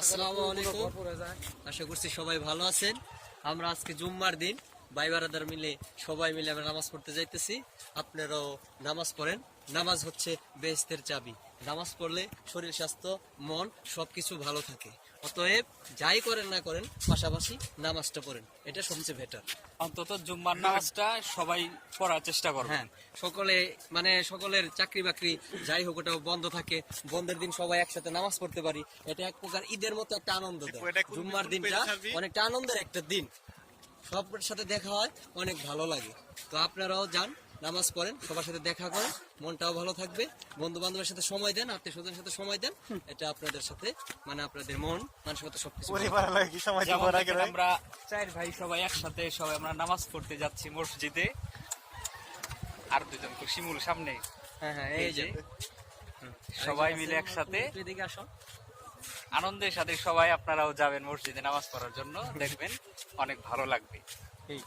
আসসালামু আলাইকুম। আশা করছি সবাই ভালো আছেন। আমরা আজকে জুম্মার দিন। ভাই বারাদার মিলে সবাই মিলে আমরা নামাজ পড়তে যাইতেছি। আপনারাও নামাজ পড়েন। নামাজ হচ্ছে বেহেস্তের চাবি। নামাজ পড়লে শরীর স্বাস্থ্য মন সবকিছু ভালো থাকে। অতএব যাই করেন না করেন পাশাপাশি নামাজটা পড়েন। এটা সবচেয়ে বেটার অন্তত জুম্মার নামাজটা সবাই পড়ার চেষ্টা করবেন হ্যাঁ সকলে মানে সকলের চাকরি বাকরি যাই হোক ওটাও বন্ধ থাকে। বন্ধের দিন সবাই একসাথে নামাজ পড়তে পারি। এটা এক প্রকার ঈদের মতো একটা আনন্দ দেয়। জুম্মার দিনটা অনেকটা আনন্দের একটা দিন। সবার সাথে দেখা হয় অনেক ভালো লাগে। তো আপনারাও যান নামাজ পড়েন সবার সাথে দেখা করেন মনটাও ভালো থাকবে। বন্ধু বান্ধবের সাথে সময় দেন আত্মীয় স্বজনের সাথে সময় দেন এটা আপনাদের সাথে মানে আপনাদের মন মানসিকতা সবকিছু আমরা চার ভাই সবাই একসাথে সবাই আমরা নামাজ পড়তে যাচ্ছি মসজিদে। আর দুজন তো শিমুল সামনে। হ্যাঁ হ্যাঁ এই যে। সবাই মিলে একসাথে। এদিকে আসো আনন্দের সাথে সবাই আপনারাও যাবেন মসজিদে নামাজ পড়ার জন্য দেখবেন অনেক ভালো লাগবে। এই